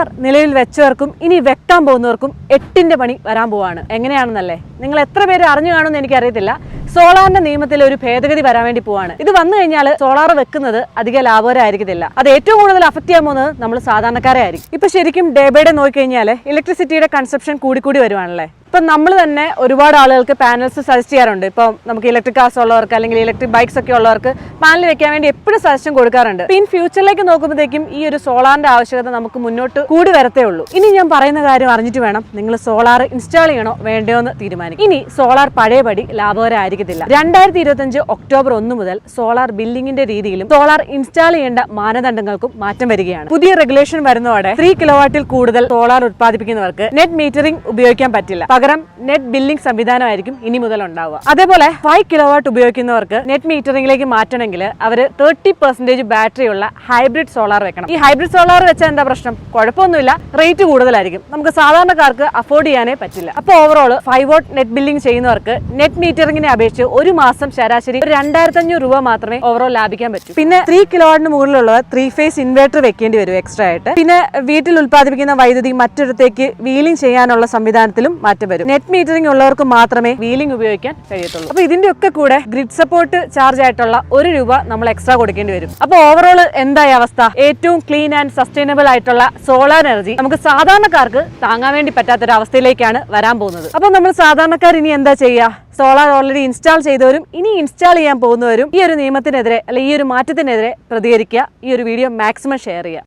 Solar നിലവിൽ വെച്ചവർക്കും ഇനി വെക്കാൻ പോകുന്നവർക്കും എട്ടിന്റെ പണി വരാൻ പോവാണ്. എങ്ങനെയാണെന്നല്ലേ? നിങ്ങൾ എത്ര പേര് അറിഞ്ഞു കാണുമെന്ന് എനിക്കറിയത്തില്ല. സോളാറിന്റെ നിയമത്തിൽ ഒരു ഭേദഗതി വരാൻ വേണ്ടി പോവാണ്. ഇത് വന്നു കഴിഞ്ഞാൽ സോളാർ വെക്കുന്നത് അധിക ലാഭകരമായിരിക്കത്തില്ല. അത് ഏറ്റവും കൂടുതൽ അഫക്ട് ചെയ്യാൻ പോകുന്നത് നമ്മൾ സാധാരണക്കാരെ ആയിരിക്കും. ഇപ്പൊ ശരിക്കും ഡേ ബൈ ഡേ നോക്കിക്കഴിഞ്ഞാൽ ഇലക്ട്രിസിറ്റിയുടെ കൺസപ്ഷൻ കൂടിക്കൂടി വരുവാണല്ലേ? ഇപ്പം നമ്മൾ തന്നെ ഒരുപാട് ആളുകൾക്ക് പാനൽസ് സജസ്റ്റ് ചെയ്യാറുണ്ട്. ഇപ്പം നമുക്ക് ഇലക്ട്രിക് കാർസ് ഉള്ളവർക്ക് അല്ലെങ്കിൽ ഇലക്ട്രിക് ബൈക്സ് ഒക്കെ ഉള്ളവർക്ക് പാനൽ വെക്കാൻ വേണ്ടി എപ്പോഴും സജഷൻ കൊടുക്കാറുണ്ട്. ഇൻ ഫ്യൂച്ചറിലേക്ക് നോക്കുമ്പോഴത്തേക്കും ഈ ഒരു സോളാറിന്റെ ആവശ്യകത നമുക്ക് മുന്നോട്ട് കൂടി വരത്തേ ഉള്ളൂ. ഇനി ഞാൻ പറയുന്ന കാര്യം അറിഞ്ഞിട്ട് വേണം നിങ്ങൾ സോളാർ ഇൻസ്റ്റാൾ ചെയ്യണോ വേണ്ടയോ എന്ന് തീരുമാനിക്കും ഇനി സോളാർ പഴയപടി ലാഭകരമായിരിക്കത്തില്ല രണ്ടായിരത്തി ഇരുപത്തഞ്ച് ഒക്ടോബർ ഒന്ന് മുതൽ സോളാർ ബില്ലിംഗിന്റെ രീതിയിലും സോളാർ ഇൻസ്റ്റാൾ ചെയ്യേണ്ട മാനദണ്ഡങ്ങൾക്കും മാറ്റം വരികയാണ്. പുതിയ റെഗുലേഷൻ വരുന്നതോടെ ത്രീ കിലോവാട്ടിൽ കൂടുതൽ സോളാർ ഉത്പാദിപ്പിക്കുന്നവർക്ക് നെറ്റ് മീറ്ററിംഗ് ഉപയോഗിക്കാൻ പറ്റില്ല. പകരം നെറ്റ് ബില്ലിംഗ് സംവിധാനമായിരിക്കും ഇനി മുതൽ ഉണ്ടാവുക അതേപോലെ ഫൈവ് കിലോ വാട്ട് ഉപയോഗിക്കുന്നവർക്ക് നെറ്റ് മീറ്ററിംഗിലേക്ക് മാറ്റണമെങ്കിൽ അവർ തേർട്ടി പെർസെന്റേജ് ബാറ്ററി ഉള്ള ഹൈബ്രിഡ് സോളാർ വെക്കണം. ഈ ഹൈബ്രിഡ് സോളാർ വെച്ചാൽ എന്താ പ്രശ്നം? കുഴപ്പമൊന്നുമില്ല. റേറ്റ് കൂടുതലായിരിക്കും. നമുക്ക് സാധാരണക്കാർക്ക് അഫോർഡ് ചെയ്യാനേ പറ്റില്ല. അപ്പോൾ overall five watt net billing ചെയ്യുന്നവർക്ക് നെറ്റ് മീറ്ററിംഗിനെ അപേക്ഷിച്ച് ഒരു മാസം ശരാശരി രണ്ടായിരത്തി അഞ്ഞൂറ് രൂപ മാത്രമേ ഓവറോൾ ലാഭിക്കാൻ പറ്റൂ. പിന്നെ ത്രീ കിലോ വാട്ടിന് മുകളിലുള്ള ത്രീ ഫേസ് ഇൻവേർട്ടർ വെക്കേണ്ടി വരും എക്സ്ട്രാ ആയിട്ട്. പിന്നെ വീട്ടിൽ ഉൽപ്പാദിപ്പിക്കുന്ന വൈദ്യുതി മറ്റൊരിടത്തേക്ക് വീലിംഗ് ചെയ്യാനുള്ള സംവിധാനത്തിലും മാറ്റം വരും. നെറ്റ് മീറ്ററിംഗ് ഉള്ളവർക്ക് മാത്രമേ വീലിംഗ് ഉപയോഗിക്കാൻ കഴിയത്തുള്ളൂ. അപ്പൊ ഇതിന്റെ ഒക്കെ കൂടെ ഗ്രിഡ് സപ്പോർട്ട് ചാർജ് ആയിട്ടുള്ള ഒരു രൂപ നമ്മൾ എക്സ്ട്രാ കൊടുക്കേണ്ടി വരും. അപ്പൊ ഓവറോൾ എന്തായി അവസ്ഥ? ഏറ്റവും ക്ലീൻ ആൻഡ് സസ്റ്റൈനബിൾ ആയിട്ടുള്ള സോളാർ എനർജി നമുക്ക് സാധാരണക്കാർക്ക് താങ്ങാൻ വേണ്ടി പറ്റാത്ത ഒരു അവസ്ഥയിലേക്കാണ് വരാൻ പോകുന്നത്. അപ്പൊ നമ്മൾ സാധാരണക്കാർ ഇനി എന്താ ചെയ്യുക സോളാർ ഓൾറെഡി ഇൻസ്റ്റാൾ ചെയ്തവരും ഇനി ഇൻസ്റ്റാൾ ചെയ്യാൻ പോകുന്നവരും ഈ ഒരു നിയമത്തിനെതിരെ അല്ലെങ്കിൽ ഈ ഒരു മാറ്റത്തിനെതിരെ പ്രതികരിക്കുക ഈ ഒരു വീഡിയോ മാക്സിമം ഷെയർ ചെയ്യുക.